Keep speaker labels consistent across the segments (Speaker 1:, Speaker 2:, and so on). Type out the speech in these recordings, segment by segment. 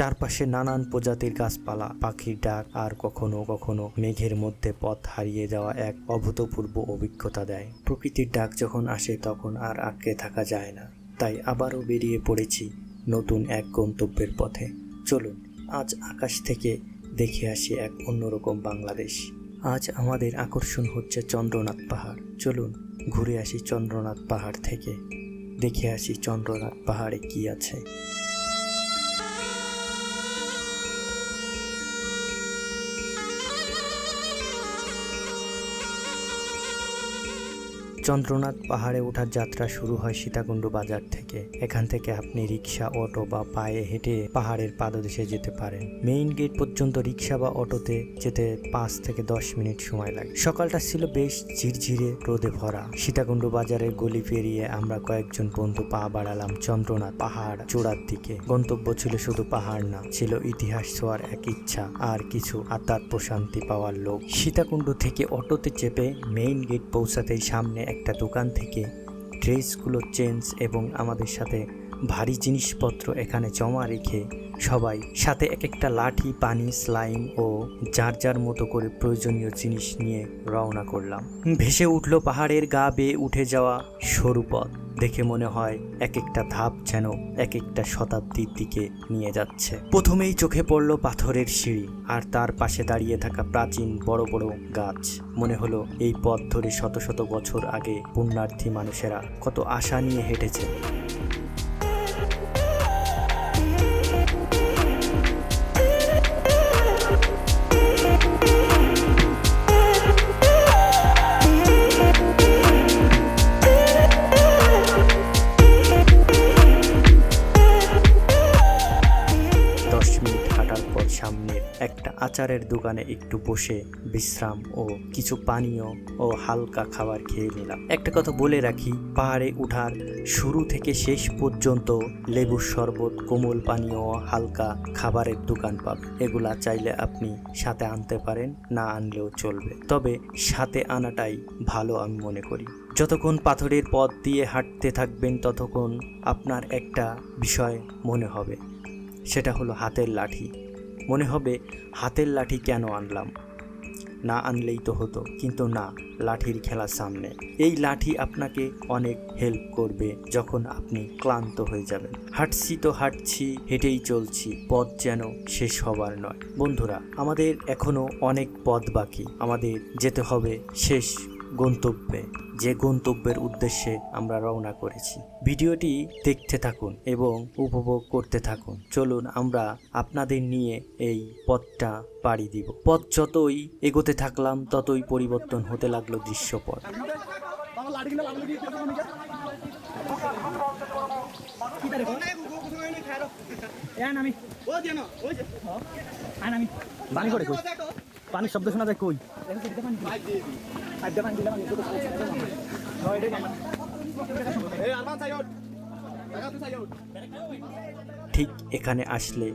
Speaker 1: চারপাশে নানান প্রজাতির গাছপালা, পাখির ডাক আর কখনো কখনো মেঘের মধ্যে পথ হারিয়ে যাওয়া এক অভূতপূর্ব অভিজ্ঞতা দেয়। প্রকৃতির ডাক যখন আসে তখন আর আটকে থাকা যায় না। তাই আবারও বেরিয়ে পড়েছি নতুন এক গন্তব্যের পথে। চলুন, আজ আকাশ থেকে দেখে আসি এক অন্যরকম বাংলাদেশ। আজ আমাদের আকর্ষণ হচ্ছে চন্দ্রনাথ পাহাড়। চলুন, ঘুরে আসি চন্দ্রনাথ পাহাড় থেকে। দেখে আসি চন্দ্রনাথ পাহাড়ে কি আছে। চন্দ্রনাথ পাহাড়ে ওঠার যাত্রা শুরু হয় সীতাকুণ্ড বাজার থেকে। এখান থেকে আপনি রিক্সা অটো বা পায়ে হেঁটে পাহাড়ের পাদদেশে যেতে পারেন। মেইন গেট পর্যন্ত রিক্সা বা অটোতে যেতে পাঁচ থেকে দশ মিনিট সময় লাগে। সকালটা ছিল বেশ ঝিরঝিরে, রোদে ভরা। সীতাকুণ্ড বাজারের গলি পেরিয়ে আমরা কয়েকজন বন্ধু পা বাড়ালাম চন্দ্রনাথ পাহাড় চূড়ার দিকে। গন্তব্য ছিল শুধু পাহাড় না, ছিল ইতিহাস ছোঁয়ার এক ইচ্ছা আর কিছু আত্মার প্রশান্তি পাওয়ার লোক। সীতাকুণ্ড থেকে অটোতে চেপে মেইন গেট পৌঁছাতেই সামনে একটা দোকান থেকে ড্রেসগুলো চেঞ্জ এবং আমাদের সাথে ভারী জিনিসপত্র এখানে জমা রেখে সবাই সাথে এক একটা লাঠি, পানি, স্লাইম ও যার যার মতো করে প্রয়োজনীয় জিনিস নিয়ে রওনা করলাম। ভেসে উঠল পাহাড়ের গা বেয়ে উঠে যাওয়া সরু পথ। দেখে মনে হয় এক একটা ধাপ যেন এক একটা শতাব্দীর দিকে নিয়ে যাচ্ছে। প্রথমেই চোখে পড়ল পাথরের সিঁড়ি আর তার পাশে দাঁড়িয়ে থাকা প্রাচীন বড় বড় গাছ। মনে হলো এই পথ ধরে শত শত বছর আগে পুণ্যার্থী মানুষেরা কত আশা নিয়ে হেঁটেছে। আচারের দোকানে একটু বসে বিশ্রাম ও কিছু পানীয় ও হালকা খাবার খেয়ে নিলাম। একটা কথা বলে রাখি, পাহাড়ে উঠার শুরু থেকে শেষ পর্যন্ত লেবুর শরবত, কোমল পানীয় ও হালকা খাবারের দোকান পাবে। এগুলা চাইলে আপনি সাথে আনতে পারেন, না আনলেও চলবে। তবে সাথে আনাটাই ভালো আমি মনে করি। যতক্ষণ পাথরের পথ দিয়ে হাঁটতে থাকবেন, ততক্ষণ আপনার একটা বিষয় মনে হবে। সেটা হলো হাতের লাঠি। মনে হবে হাতের লাঠি কেন আনলাম? না আনলেই তো হতো, কিন্তু না, লাঠির খেলা সামনে। এই লাঠি আপনাকে অনেক হেল্প করবে যখন আপনি ক্লান্ত হয়ে যাবেন। হাঁটছি তো হাঁটছি, হেঁটেই চলছি, পথ যেন শেষ হবার নয়। বন্ধুরা, আমাদের এখনও অনেক পথ বাকি। আমাদের যেতে হবে শেষ গন্তব্যে যে গন্তব্যের উদ্দেশ্যে আমরা রওনা করেছি। ভিডিওটি দেখতে থাকুন এবং উপভোগ করতে থাকুন। চলুন আমরা আপনাদের নিয়ে এই পথটা পাড়ি দিব। পথ যতই এগোতে থাকলাম ততই পরিবর্তন হতে লাগল দৃশ্যপট।
Speaker 2: আমি আমি পানি পানির শব্দ শোনা যায় কই?
Speaker 1: ঠিক এখানে আসলে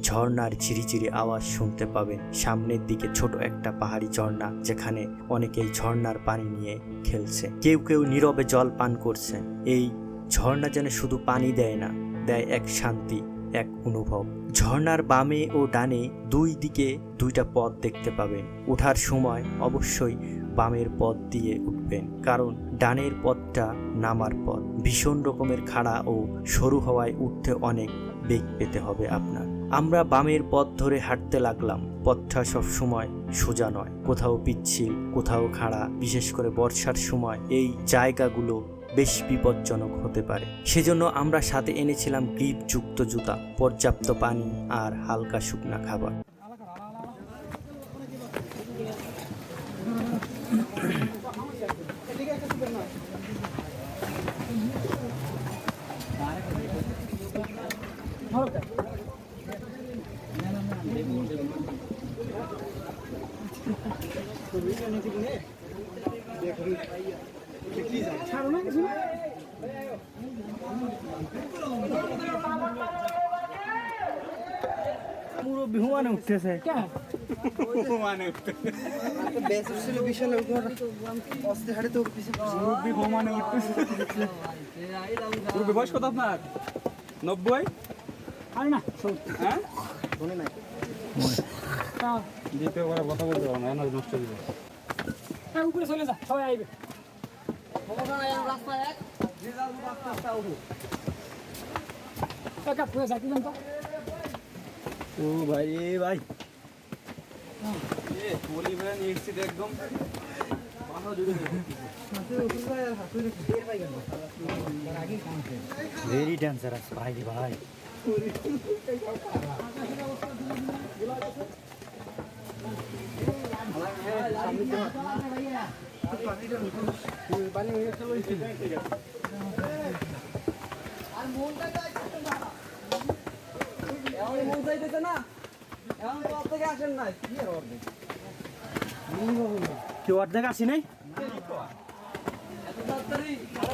Speaker 1: ঝর্ণার ঝিরিঝিরি আওয়াজ শুনতে পাবেন। সামনের দিকে ছোট একটা পাহাড়ি ঝর্ণা, যেখানে অনেকেই ঝর্ণার পানি নিয়ে খেলছে। কেউ কেউ নীরবে জল পান করছে এই ঝর্ণা যেন শুধু পানি দেয় না, দেয় এক শান্তি। এক অনুভব। ঝর্ণার বামে ও ডানে দুই দিকে দুইটা পথ দেখতে পাবেন। ওঠার সময় অবশ্যই বামের পথ দিয়ে উঠবেন, কারণ ডানের পথটা নামার পথ। ভীষণ রকমের খাড়া ও সরু হওয়ায় উঠতে অনেক বেগ পেতে হবে আপনার। আমরা বামের পথ ধরে হাঁটতে লাগলাম। পথটা সব সময় সোজা নয়। কোথাও পিচ্ছিল, কোথাও খাড়া, বিশেষ করে বর্ষার সময় এই জায়গাগুলো বেশ বিপজ্জনক হতে পারে। সেজন্য আমরা সাথে এনেছিলাম গ্রিপ যুক্ত জুতা, পর্যাপ্ত পানি আর হালকা শুকনা খাবার।
Speaker 2: পুরো বিহুমানে উঠতেছে।
Speaker 3: বয়স কত আপনার? নব্বই?
Speaker 2: আরে না
Speaker 3: হ্যাঁ?
Speaker 2: মনে নাই।
Speaker 3: দ্বিতীয় করে কথা বলতে পারব নষ্ট হয়ে যাবে।
Speaker 2: হ্যাঁ উপরে চলে যা সবাই আইবে রাস্তা এক যা কি জানতো
Speaker 3: ও ভাই ভাই একদম
Speaker 2: ভেরি ডেঞ্জারাস ভাই ভাই কেউ অর্ধেক আসি নাই?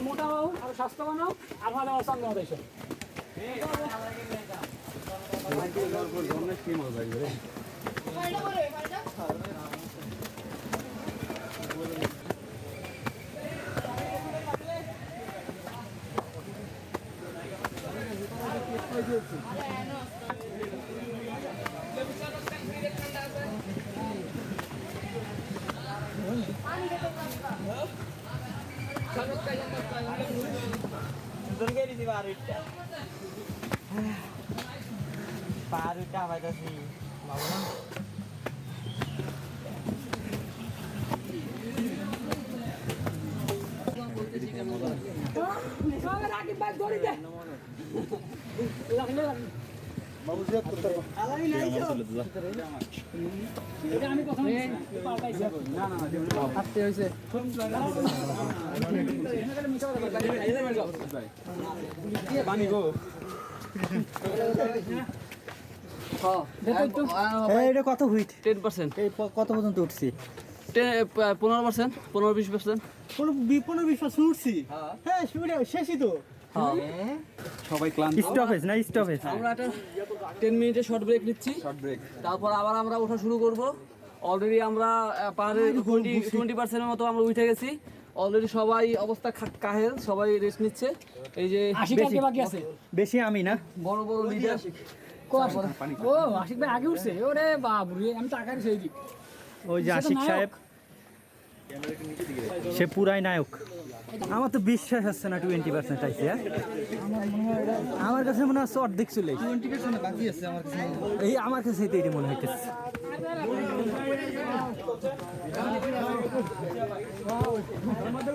Speaker 2: মোটা হও আর স্বাস্থ্যবান হও আর ভালো সামনে হতে
Speaker 4: পারুটা পাইতাছি বাবা
Speaker 2: আমি প্রথমে পাল্টাইছি
Speaker 4: আসতে হয়েছে
Speaker 3: পানি গো
Speaker 2: এটা কত হুইট?
Speaker 4: Ten percent.
Speaker 2: এই কত পর্যন্ত উঠছি?
Speaker 4: পনেরো পার্সেন্ট পনেরো বিশ পার্সেন্ট।
Speaker 2: কোনো বিপন্ন বিশ্বাস উঠছি? হ্যাঁ শেষই তো।
Speaker 3: সবাই ক্লান্ত।
Speaker 2: স্টপেজ না স্টপেজ
Speaker 4: আমরা একটা টেন মিনিটের শর্ট ব্রেক নিচ্ছি।
Speaker 3: শর্ট ব্রেক
Speaker 4: তারপর আবার আমরা ওঠা শুরু করব। অলরেডি আমরা পাহাড়ে টোয়েন্টি টোয়েন্টি পার্সেন্টের মতো আমরা উঠে গেছি। অলরেডি সবাই অবস্থা কাহেল সবাই রেস্ট নিচ্ছে। এই যে
Speaker 2: বাকি আছে? বেশি আমি না।
Speaker 4: বড় বড় লিডার
Speaker 2: ও আশিক ভাই আগে উঠছে। ওরে বাবুরে আমি টাকার সেই দিক
Speaker 1: ওই যে আশিক সাহেব। সে পুরাই নায়ক। আমার তো বিশ্বাস হচ্ছে না টোয়েন্টি পার্সেন্ট আইসে? আমার কাছে মনে হচ্ছে অর্ধেক চলে এই আমার কাছে তো এটি মনে হইতেছে।
Speaker 2: আমাদের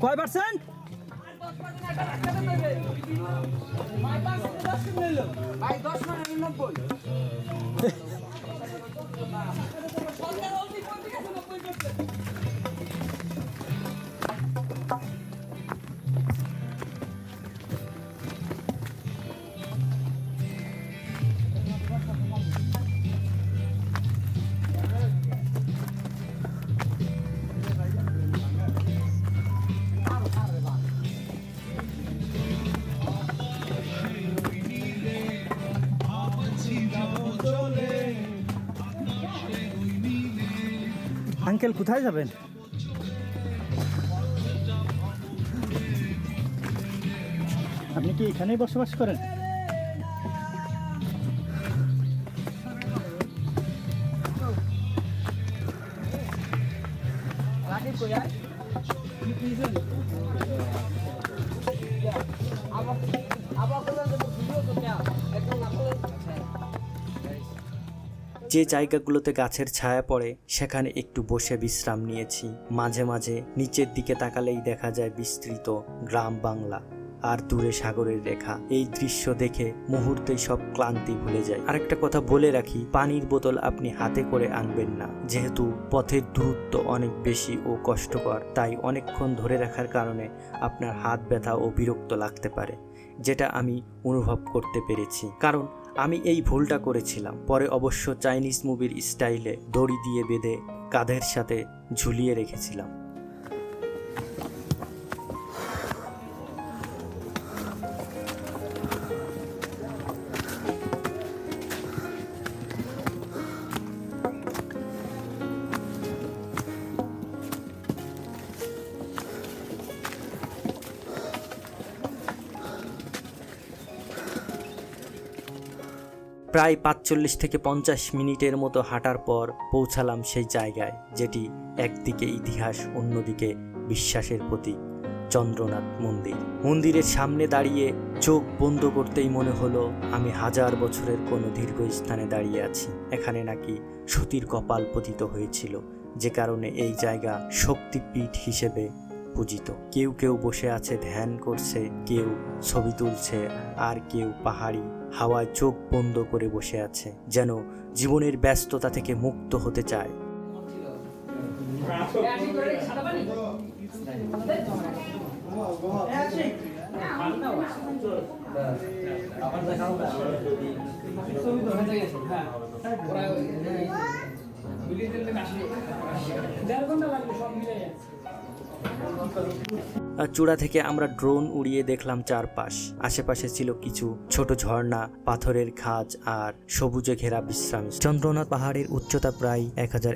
Speaker 1: কয় পার্সেন্ট?
Speaker 4: দশ মিনিট নব্বই
Speaker 1: আঙ্কেল কোথায় যাবেন?
Speaker 2: আপনি কি এখানেই বসবাস করেন?
Speaker 4: আবার আবার
Speaker 1: যে জায়গাগুলোতে গাছের ছায়া পড়ে, সেখানে একটু বসে বিশ্রাম নিয়েছি। মাঝে মাঝে নিচের দিকে তাকালেই দেখা যায় বিস্তৃত গ্রাম বাংলা আর দূরে সাগরের রেখা। এই দৃশ্য দেখে মুহূর্তেই সব ক্লান্তি ভুলে যায় আরেকটা কথা বলে রাখি, পানির বোতল আপনি হাতে করে আনবেন না। যেহেতু পথের দূরত্ব অনেক বেশি ও কষ্টকর, তাই অনেকক্ষণ ধরে রাখার কারণে আপনার হাত ব্যথা ও বিরক্ত লাগতে পারে, যেটা আমি অনুভব করতে পেরেছি। কারণ আমি এই ভুলটা করেছিলাম। পরে অবশ্য চাইনিজ মুভির স্টাইলে দড়ি দিয়ে বেঁধে কাঁধের সাথে ঝুলিয়ে রেখেছিলাম। প্রায় পাঁচচল্লিশ থেকে পঞ্চাশ মিনিটের মতো হাঁটার পর পৌঁছালাম সেই জায়গায়, যেটি একদিকে ইতিহাস, অন্যদিকে বিশ্বাসের প্রতীক, চন্দ্রনাথ মন্দির। মন্দিরের সামনে দাঁড়িয়ে চোখ বন্ধ করতেই মনে হলো, আমি হাজার বছরের কোনো দীর্ঘ স্থানে দাঁড়িয়ে আছি। এখানে নাকি সতীর কপাল পতিত হয়েছিল, যে কারণে এই জায়গা শক্তিপীঠ হিসেবে পূজিত। কেউ কেউ বসে আছে, ধ্যান করছে, কেউ ছবি তুলছে, আর কেউ পাহাড়ি হাওয়ায় চোখ বন্ধ করে বসে আছে, যেন জীবনের ব্যস্ততা থেকে মুক্ত হতে চায়।
Speaker 2: ঘণ্টা লাগবে, সব মিলে Thank
Speaker 1: you. চূড়া থেকে আমরা ড্রোন উড়িয়ে দেখলাম চারপাশ। আশেপাশে ছিল কিছু ছোট ঝর্ণা, পাথরের খাজ আর সবুজে ঘেরা বিশ্রাম চন্দ্রনাথ পাহাড়ের উচ্চতা প্রায় এক হাজার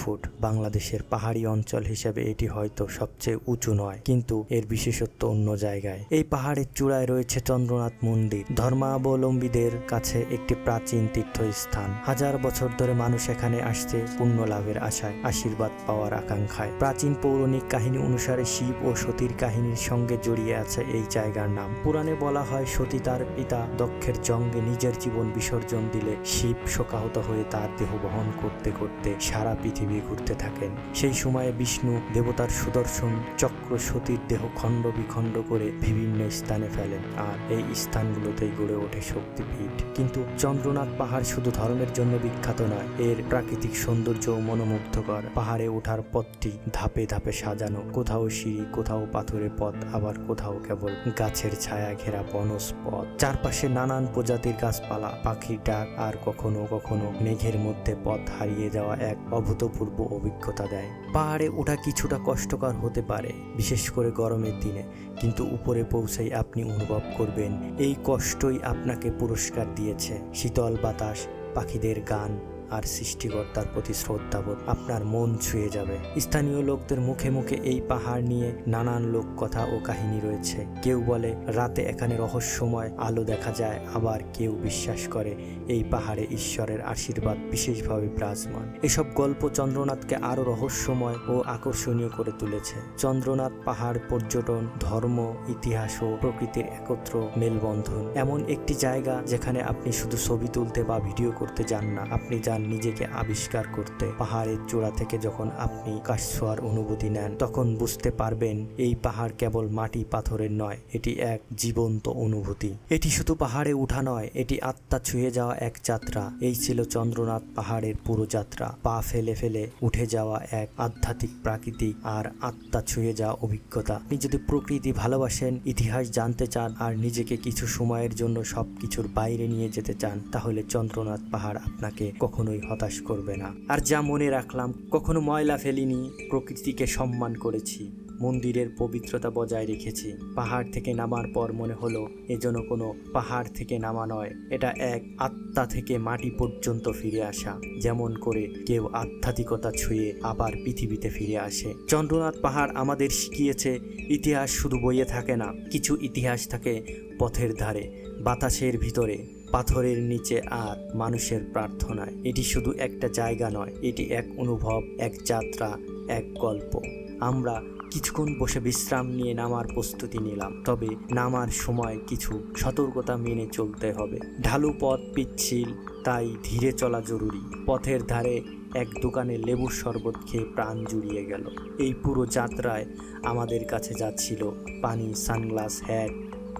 Speaker 1: ফুট। বাংলাদেশের পাহাড়ি অঞ্চল হিসেবে এটি হয়তো সবচেয়ে উঁচু নয়, কিন্তু এর বিশেষত্ব অন্য জায়গায়। এই পাহাড়ের চূড়ায় রয়েছে চন্দ্রনাথ মন্দির। ধর্মাবলম্বীদের কাছে একটি প্রাচীন তীর্থস্থান। হাজার বছর ধরে মানুষ এখানে আসছে পুণ্য লাভের আশায়, আশীর্বাদ পাওয়ার আকাঙ্ক্ষায়। প্রাচীন পৌরাণিক কাহিনী অনুসারে শিব ও সতীর কাহিনীর সঙ্গে জড়িয়ে আছে এই জায়গার নাম। পুরাণে বলা হয় সতী তার পিতা দক্ষের জঙ্গে নিজের জীবন বিসর্জন দিলে শিব শোকাহত হয়ে তার দেহ বহন করতে করতে সারা পৃথিবী ঘুরতে থাকেন। সেই সময়ে বিষ্ণু দেবতার সুদর্শন চক্র সতীর দেহ খণ্ড বিখণ্ড করে বিভিন্ন স্থানে ফেলেন আর এই স্থানগুলোতেই গড়ে ওঠে শক্তিপীঠ। কিন্তু চন্দ্রনাথ পাহাড় শুধু ধর্মের জন্য বিখ্যাত নয়, এর প্রাকৃতিক সৌন্দর্য মনোমুগ্ধকর। পাহাড়ে ওঠার পথটি ধাপে ধাপে সাজানো, কোথাও সিঁড়ি কোথাও পাথরের পথ, আবার কোথাও কেবল গাছের ছায়া ঘেরা বনজ পথ চারপাশে নানান প্রজাতির গাছপালা পাখির ডাক, আর কখনো কখনো মেঘের মধ্যে পথ হারিয়ে যাওয়া এক অভূতপূর্ব অভিজ্ঞতা দেয়। পাহাড়ে ওঠা কিছুটা কষ্টকর হতে পারে, বিশেষ করে গরমের দিনে, কিন্তু উপরে পৌঁছেই আপনি অনুভব করবেন, এই কষ্টই আপনাকে পুরস্কার দিয়েছে। শীতল বাতাস, পাখিদের গান আর সৃষ্টিকর্তার প্রতি শ্রদ্ধাবোধ আপনার মন ছুঁয়ে যাবে। স্থানীয় লোকদের মুখে মুখে এই পাহাড় নিয়ে নানান লোক কথা ও কাহিনী রয়েছে। কেউ বলে, রাতে এখানে রহস্যময় আলো দেখা যায়। আবার কেউ বিশ্বাস করে, এই পাহাড়ে ঈশ্বরের আশীর্বাদ বিশেষভাবে বিরাজমান। এসব গল্প চন্দ্রনাথকে আরও রহস্যময় ও আকর্ষণীয় করে তুলেছে। চন্দ্রনাথ পাহাড় পর্যটন, ধর্ম, ইতিহাস ও প্রকৃতির একত্র মেলবন্ধন। এমন একটি জায়গা যেখানে আপনি শুধু ছবি তুলতে বা ভিডিও করতে যান না, আপনি যান নিজেকে আবিষ্কার করতে পাহাড়ের চূড়া থেকে যখন আপনি কাশ ছোঁয়ার অনুভূতি নেন, তখন বুঝতে পারবেন এই পাহাড় কেবল মাটি পাথরের নয়, এটি এক জীবন্ত অনুভূতি। এটি শুধু পাহাড়ে উঠা নয়, এটি আত্মা ছুঁয়ে যাওয়া এক যাত্রা। এই ছিল চন্দ্রনাথ পাহাড়ের পুরো যাত্রা। পা ফেলে ফেলে উঠে যাওয়া এক আধ্যাত্মিক প্রাকৃতিক আর আত্মা ছুঁয়ে যাওয়া অভিজ্ঞতা। আপনি যদি প্রকৃতি ভালোবাসেন, ইতিহাস জানতে চান, আর নিজেকে কিছু সময়ের জন্য সবকিছুর বাইরে নিয়ে যেতে চান, তাহলে চন্দ্রনাথ পাহাড় আপনাকে কখনোই হতাশ করবে না। আর যা মনে রাখলাম, কখনো ময়লা ফেলিনি, প্রকৃতিকে সম্মান করেছি। মন্দিরের পবিত্রতা বজায় রেখেছি। পাহাড় থেকে নামার পর মনে হলো, এ যেন কোনো পাহাড় থেকে নামা নয়। এটা এক আত্মা থেকে মাটি পর্যন্ত ফিরে আসা। যেমন করে কেউ আধ্যাত্মিকতা ছুঁয়ে আবার পৃথিবীতে ফিরে আসে। চন্দ্রনাথ পাহাড় আমাদের শিখিয়েছে, ইতিহাস শুধু বইয়ে থাকে না, কিছু ইতিহাস থাকে পথের ধারে, বাতাসের ভিতরে। পাথরের নিচে আর মানুষের প্রার্থনায়। এটি শুধু একটা জায়গা নয়, এটি এক অনুভব, এক যাত্রা, এক গল্প। আমরা কিছুক্ষণ বসে বিশ্রাম নিয়ে নামার প্রস্তুতি নিলাম, তবে নামার সময় কিছু সতর্কতা মেনে চলতে হবে। ঢালু পথ পিচ্ছিল, তাই ধীরে চলা জরুরি। পথের ধারে এক দোকানে লেবুর শরবত খেয়ে প্রাণ জুড়িয়ে গেল। এই পুরো যাত্রায় আমাদের কাছে যাচ্ছিল পানি, সানগ্লাস হ্যাট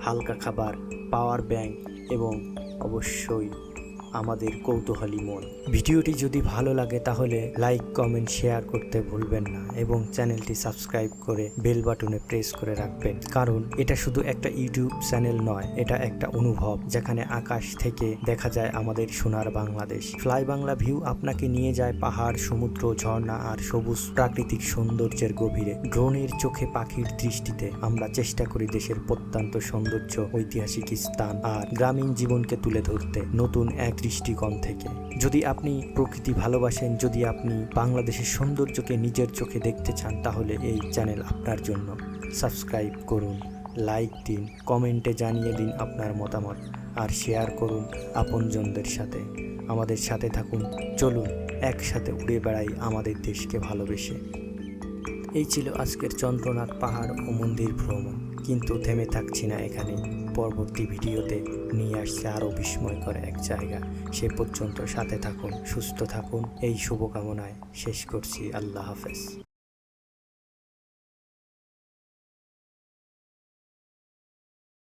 Speaker 1: হালকা খাবার, পাওয়ার ব্যাংক এবং অবশ্যই। আমাদের কৌতূহলী মন। ভিডিওটি যদি ভালো লাগে তাহলে লাইক কমেন্ট শেয়ার করতে ভুলবেন না এবং চ্যানেলটি সাবস্ক্রাইব করে বেল বাটনে প্রেস করে রাখবেন। কারণ এটা শুধু একটা ইউটিউব চ্যানেল নয়, এটা একটা অনুভব যেখানে আকাশ থেকে দেখা যায় আমাদের সোনার বাংলাদেশ। ফ্লাই বাংলা ভিউ আপনাকে নিয়ে যায় পাহাড়, সমুদ্র, ঝর্ণা আর সবুজ প্রাকৃতিক সৌন্দর্যের গভীরে। ড্রোনের চোখে পাখির দৃষ্টিতে আমরা চেষ্টা করি দেশের প্রত্যন্ত সৌন্দর্য, ঐতিহাসিক স্থান আর গ্রামীণ জীবনকে তুলে ধরতে। নতুন এক দৃষ্টিকোণ থেকে। যদি আপনি প্রকৃতি ভালোবাসেন, যদি আপনি বাংলাদেশের সৌন্দর্যকে নিজের চোখে দেখতে চান, তাহলে এই চ্যানেল আপনার জন্য। সাবস্ক্রাইব করুন, লাইক দিন, কমেন্টে জানিয়ে দিন আপনার মতামত, আর শেয়ার করুন আপনজনদের সাথে। আমাদের সাথে থাকুন, চলুন একসাথে উড়ে বেড়াই আমাদের দেশকে ভালোবেসে। এই ছিল আজকের চন্দ্রনাথ পাহাড় ও মন্দির ভ্রমণ, কিন্তু থেমে থাকছি না এখানে। পরবর্তী ভিডিওতে নিয়ে আসছে আরও বিস্ময়কর এক জায়গা। সে পর্যন্ত সাথে থাকুন, সুস্থ থাকুন। এই শুভকামনায় শেষ করছি। আল্লাহ হাফেজ।